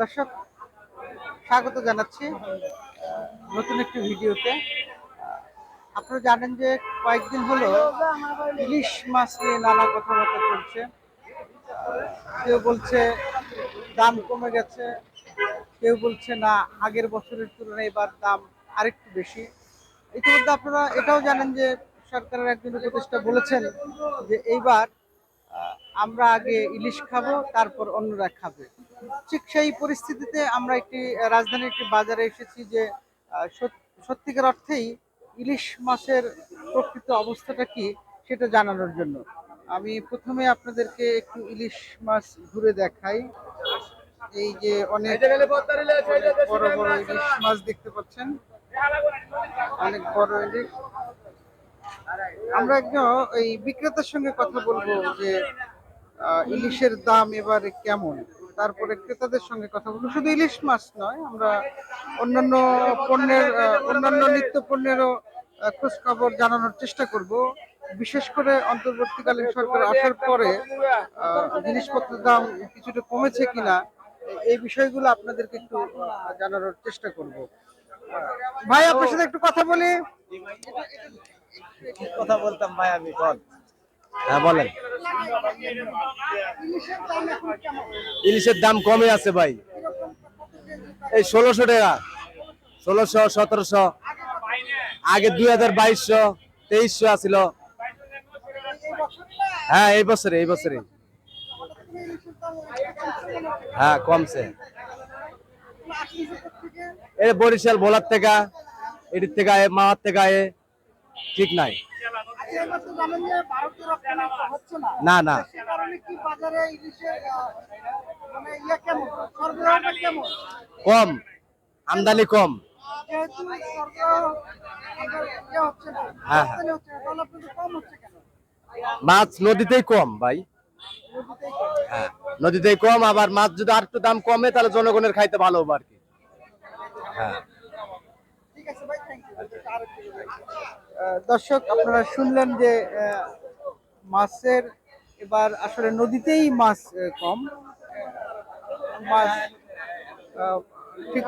দর্শক, স্বাগত জানাচ্ছি নতুন একটি ভিডিওতে। আপনারা জানেন যে কয়েকদিন হলো ইলিশ মাছ নিয়ে নানা কথাবার্তা চলছে। কেউ বলছে দাম কমে গেছে, কেউ বলছে না, আগের বছরের তুলনায় এবার দাম আরেকটু বেশি। ইতিমধ্যে আপনারা এটাও জানেন যে সরকারের একজন উপদেষ্টা বলেছেন যে এইবার আমরা আগে ইলিশ খাব, তারপর অন্যরা খাবে। ঠিক সেই পরিস্থিতিতে আমরা একটি, রাজধানীর একটি বাজারে এসেছি যে সত- সত্যিকার অর্থেই ইলিশ মাছের প্রকৃত অবস্থাটা কি সেটা জানানোর জন্য। আমি প্রথমে আপনাদেরকে একটু ইলিশ মাছ ঘুরে দেখাই। এই যে অনেক বড় বড় ইলিশ মাছ দেখতে পাচ্ছেন। অনেক বড় ইলিশ। আমরা একজন এই বিক্রেতার সঙ্গে কথা বলব যে ইলিশের দাম এবারে কেমন? তারপরে ক্রেতাদের সঙ্গে কথা বলব। শুধু ইলিশ মাছ নয়, আমরা অন্যান্য পণ্যের অন্যান্য নিত্য পণ্যেরও খোঁজ খবর জানানোর চেষ্টা করব। বিশেষ করে অন্তর্বর্তীকালীন সরকার আসার পরে জিনিসপত্রের দাম কিছুটা কমেছে কিনা, এই বিষয়গুলো আপনাদেরকে একটু জানানোর চেষ্টা করব। ভাই, আপনার সাথে একটু কথা বলি। কথা বলতাম ভাই আমি, বল। হ্যাঁ বলেন। ইলিশের দাম কমে আছে ভাই। এই ষোলোশো টাকা। ষোলোশো, সতেরোশো। আগে দুই হাজার বাইশশো, তেইশশো আসিল হ্যাঁ এই বছরে এই বছরে। হ্যাঁ কমছে। এই বরিশাল ভোলার থেকে এটির থেকে মাওয়ার থেকে ঠিক নাই। না না। কম আমদানি কম। হ্যাঁ, হ্যাঁ। মাছ নদীতেই কম ভাই। হ্যাঁ নদীতেই কম আবার মাছ যদি আর একটু দাম কমে তাহলে জনগণের খাইতে ভালো হবে আর কি। হ্যাঁ। দর্শক, আপনারা শুনলেন যে মাছের এবার আসলে নদীতেই মাছ কম। মাছ ঠিক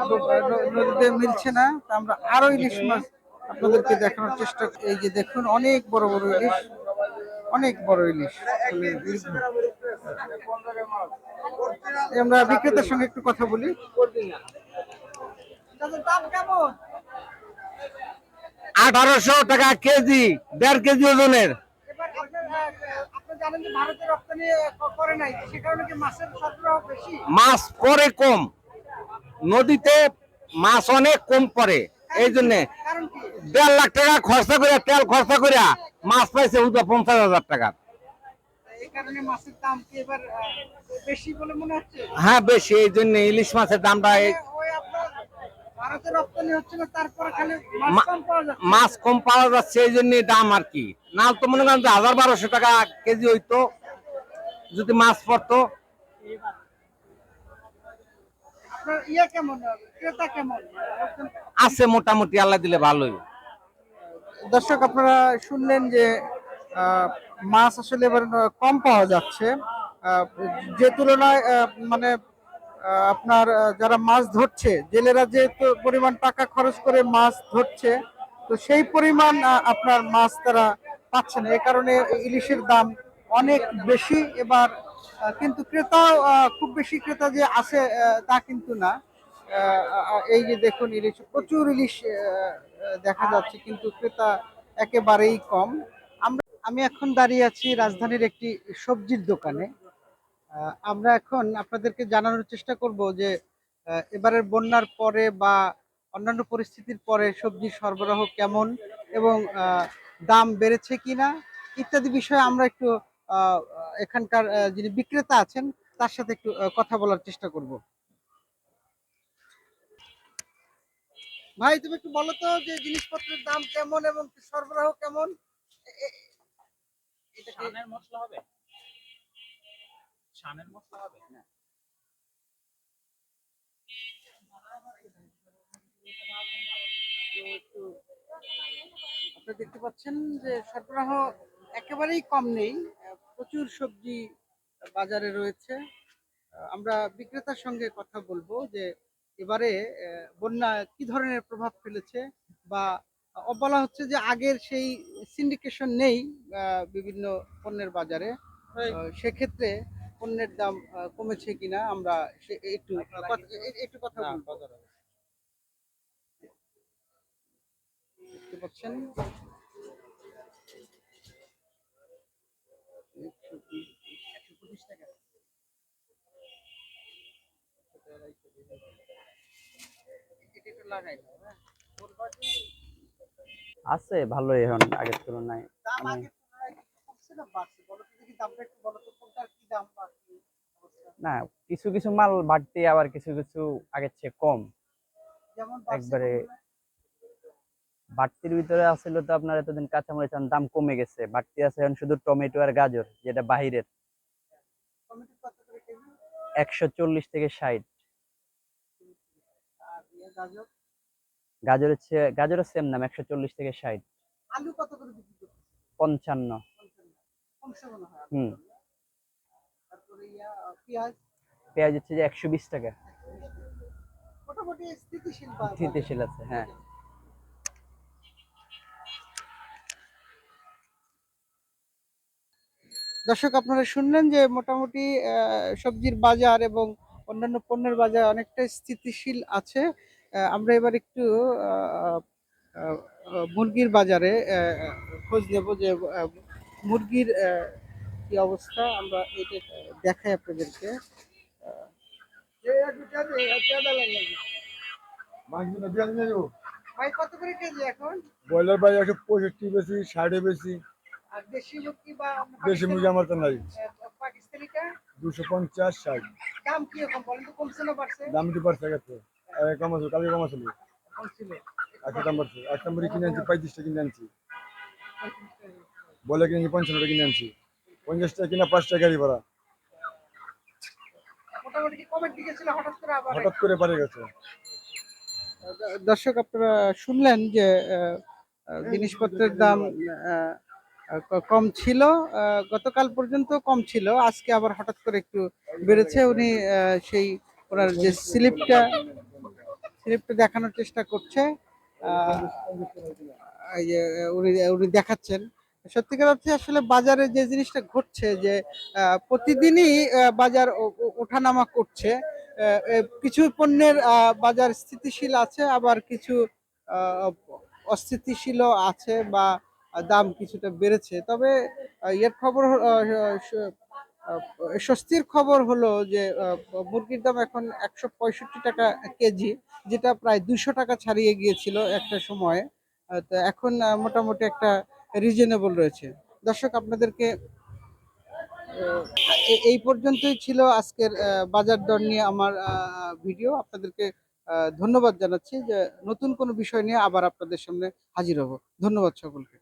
নদীতে মিলছে না। তা আমরা আরও ইলিশ মাছ আপনাদেরকে দেখানোর চেষ্টা এই যে দেখুন, অনেক বড় বড় ইলিশ, অনেক বড় ইলিশ। আমরা বিক্রেতার সঙ্গে একটু কথা বলি। আঠারোশো টাকা কেজি দেড় কেজি ওজনের। করে মাছ পরে কম। নদীতে মাছ অনেক কম পড়ে এই জন্য দেড় লাখ টাকা খরচা করে তেল খরচা করে মাছ পাইছে উদা পঞ্চাশ হাজার টাকা। হ্যাঁ বেশি এই জন্য ইলিশ মাছের দামটা মাছ কম পাওয়া যাচ্ছে। মাছ কম পাওয়া যাচ্ছে এই জন্য দাম আর কি। না তো মনে করেন যে হাজার বারোশো টাকা কেজি হইতো যদি মাছ পড়তো। আপনার ইয়ে কেমন ক্রেতা কেমন? লোকজন- আছে মোটামুটি আল্লাহ দিলে ভালোই। দর্শক আপনারা শুনলেন যে মাছ আসলে এবার কম পাওয়া যাচ্ছে। আহ, যে তুলনায় আহ, মানে আপনার যারা মাছ ধরছে, জেলেরা যে পরিমাণ টাকা খরচ করে মাছ ধরছে, তো সেই পরিমাণ আপনার মাছ তারা পাচ্ছে না। এ কারণে ইলিশের দাম অনেক বেশি এবার কিন্তু ক্রেতাও খুব বেশি ক্রেতা যে আছে তা কিন্তু না। এই যে দেখুন ইলিশ, প্রচুর ইলিশ দেখা যাচ্ছে, কিন্তু ক্রেতা একেবারেই কম। আমরা, আমি এখন দাঁড়িয়ে আছি রাজধানীর একটি সবজির দোকানে। আমরা এখন আপনাদেরকে জানানোর চেষ্টা করব যে এবারের বন্যার পরে বা অন্যান্য পরিস্থিতির পরে সবজির সরবরাহ কেমন এবং দাম বেড়েছে কিনা ইত্যাদি বিষয়ে আমরা একটু এখানকার যিনি বিক্রেতা আছেন, তার সাথে একটু কথা বলার চেষ্টা করব। ভাই, তুমি একটু বলো তো যে জিনিসপত্রের দাম কেমন এবং সরবরাহ কেমন? মশলা হবে? শানের মশলা হবে? একটু আপনারা দেখতে পাচ্ছেন যে সরবরাহ একেবারেই কম নেই। প্রচুর সবজি বাজারে রয়েছে। আমরা বিক্রেতার সঙ্গে কথা বলব যে এবারে বন্যা কি ধরনের প্রভাব ফেলেছে বা আহ, বলা হচ্ছে যে আগের সেই সিন্ডিকেশন নেই বিভিন্ন পণ্যের বাজারে। সেক্ষেত্রে পণ্যের দাম আহ, কমেছে কিনা আমরা একটু একটু কথা বলব দেখতে পাচ্ছেন হ্যাঁ। আছে ভালোই এখন আগের তুলনায় দাম আগের তুলনায় কমছে না বাড়ছে? বলো তো দেখি দামটা একটু বলো তো কোনটার না কিছু কিছু মাল বাড়তি আবার কিছু কিছু আগের চেয়ে কম। একবারে বাড়তির ভিতরে আছিল তো আপনার এতদিন কাঁচামরিচের দাম কমে গেছে। বাড়তি আছে এখন শুধু টমেটো আর গাজর যেটা বাহিরের? একশো চল্লিশ থেকে ষাট। ইয়ে গাজর? হচ্ছে গাজরের সেম দাম একশো চল্লিশ থেকে ষাট। আলু কত করে পঞ্চান্ন। হুম। তারপরে ইয়া পেঁয়াজ? পেঁয়াজ হচ্ছে যে একশো বিশ টাকা। মোটামুটি স্থিতিশীল স্থিতিশীল আছে হ্যাঁ। দর্শক আপনারা শুনলেন যে মোটামুটি সবজির বাজার এবং অন্যান্য পণ্যের বাজার অনেকটাই স্থিতিশীল আছে। আমরা এবার একটু মুরগির বাজারে খোঁজ নেব যে মুরগির কি অবস্থা? আমরা এটা দেখাই আপনাদেরকে। ভাই ব্রয়লার বাজার একশো পঁয়ষট্টি বেশি ষাটে বেশি। আর দেশি মুরগি আমার তো নাই। দুশো পঞ্চাশ ষাট। দাম কি রকম বলেন তো কমছে না বাড়ছে? দাম দিতে পারছে কম আছে কালকে কম দাম একটা মুড়ি কিনে আনছি পঁয়ত্রিশটা কিনে আনছি। বলে কিনে পঞ্চান্নটা কিনে আনছি। পঞ্চাশটা কিনা পাঁচটা গাড়ি ভাড়া। হঠাৎ করে আবার হঠাৎ করে পারে গেছে। দর্শক আপনারা শুনলেন যে জিনিসপত্রের দাম কম ছিল গতকাল পর্যন্ত কম ছিল আজকে আবার হঠাৎ করে একটু বেড়েছে। উনি সেই ওনার যে স্লিপটা স্লিপটা দেখানোর চেষ্টা করছে আহ, যে উনি উনি দেখাচ্ছেন। সত্যিকার অর্থে আসলে বাজারে যে জিনিসটা ঘটছে যে প্রতিদিনই বাজার ওঠানামা করছে কিছু পণ্যের বাজার স্থিতিশীল আছে আবার কিছু আহ, অস্থিতিশীলও আছে বা দাম কিছুটা বেড়েছে। তবে এর খবর স্বস্তির খবর হলো যে মুরগির দাম এখন একশো পঁয়ষট্টি টাকা কেজি যেটা প্রায় দুশো টাকা ছাড়িয়ে গিয়েছিল একটা সময়ে। তো এখন মোটামুটি একটা রিজনেবল রয়েছে। দর্শক, আপনাদেরকে এই পর্যন্তই ছিল আজকের বাজার দর নিয়ে আমার ভিডিও। আপনাদেরকে ধন্যবাদ জানাচ্ছি যে নতুন কোনো বিষয় নিয়ে আবার আপনাদের সামনে হাজির হব। ধন্যবাদ সকলকে।